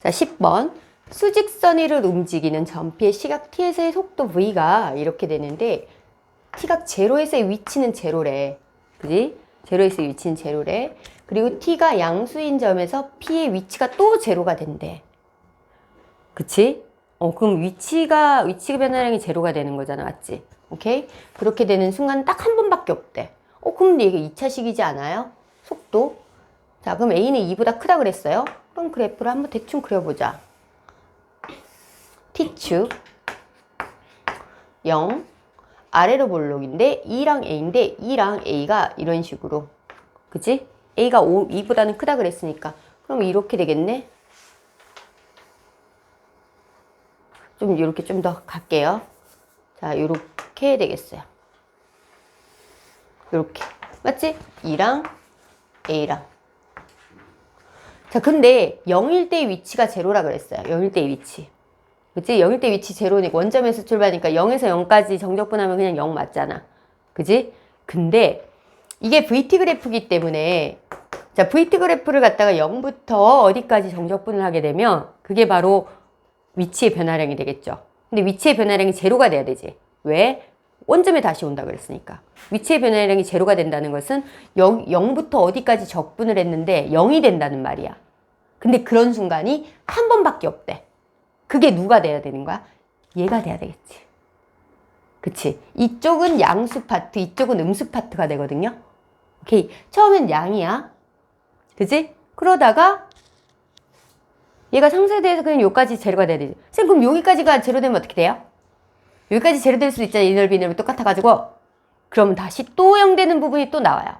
자, 10번. 수직선 위를 움직이는 전피의 시각 t에서의 속도 v가 이렇게 되는데 t각 제로에서의 위치는 제로래. 그지? 제로에서의 위치는 제로래. 그리고 t가 양수인 점에서 p의 위치가 또 제로가 된대. 그치? 어, 그럼 위치가, 위치가 변화량이 제로가 되는 거잖아. 맞지? 오케이? 그렇게 되는 순간 딱 한 번밖에 없대. 어, 그럼 이게 2차식이지 않아요? 속도? 자, 그럼 A는 2보다 크다 그랬어요? 그럼 그래프를 한번 대충 그려보자. T축 0 아래로 볼록인데 2랑 A인데 2랑 A가 이런 식으로 그치? A가 5, 2보다는 크다 그랬으니까 그럼 이렇게 되겠네? 좀 이렇게 좀 더 갈게요. 자, 이렇게 되겠어요. 이렇게 맞지? 2랑 A랑 자, 근데 0일 때의 위치가 제로라 그랬어요. 0일 때의 위치. 그치? 0일 때 위치 제로니까 원점에서 출발하니까 0에서 0까지 정적분하면 그냥 0 맞잖아. 그지? 근데 이게 VT 그래프기 때문에 자, VT 그래프를 갖다가 0부터 어디까지 정적분을 하게 되면 그게 바로 위치의 변화량이 되겠죠. 근데 위치의 변화량이 제로가 돼야 되지. 왜? 원점에 다시 온다 그랬으니까. 위치의 변화량이 제로가 된다는 것은 0, 0부터 어디까지 적분을 했는데 0이 된다는 말이야. 근데 그런 순간이 한 번밖에 없대. 그게 누가 돼야 되는 거야? 얘가 돼야 되겠지. 그치? 이쪽은 양수 파트, 이쪽은 음수 파트가 되거든요. 오케이. 처음엔 양이야. 그치? 그러다가 얘가 상쇄돼서 그냥 여기까지 제로가 돼야 되지. 쌤, 그럼 여기까지가 제로 되면 어떻게 돼요? 여기까지 제로 될 수 있잖아. 이 넓이 이 넓이 똑같아가지고. 그러면 다시 또 0 되는 부분이 또 나와요.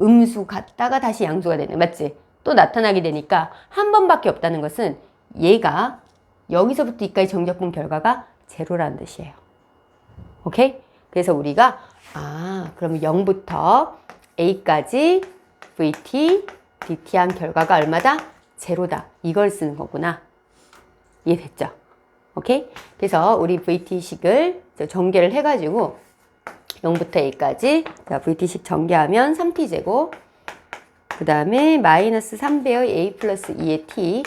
음수 갔다가 다시 양수가 되는, 맞지? 또 나타나게 되니까 한 번밖에 없다는 것은 얘가 여기서부터 이까지 정적분 결과가 제로라는 뜻이에요. 오케이? 그래서 우리가, 아, 그러면 0부터 A까지 VT, DT 한 결과가 얼마다? 제로다. 이걸 쓰는 거구나. 이해됐죠? 오케이? 그래서 우리 VT식을 전개를 해가지고 0부터 A까지 자, VT식 전개하면 3T제곱 그 다음에 마이너스 3배의 A 플러스 2의 T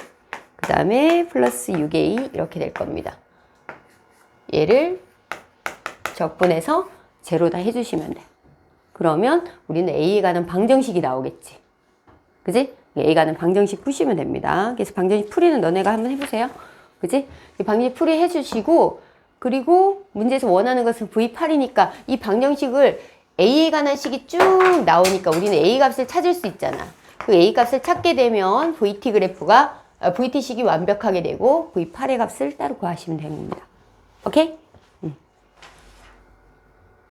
그 다음에 플러스 6A 이렇게 될 겁니다. 얘를 적분해서 제로다 해주시면 돼. 그러면 우리는 A에 가는 방정식이 나오겠지. 그지? A 가는 방정식 푸시면 됩니다. 그래서 방정식 풀이는 너네가 한번 해보세요. 그지? 이 방정식 풀이 해주시고 그리고 문제에서 원하는 것은 V8이니까 이 방정식을 A에 관한 식이 쭉 나오니까 우리는 A 값을 찾을 수 있잖아. 그 A 값을 찾게 되면 VT 그래프가 아, VT식이 완벽하게 되고 V8의 값을 따로 구하시면 됩니다. 오케이?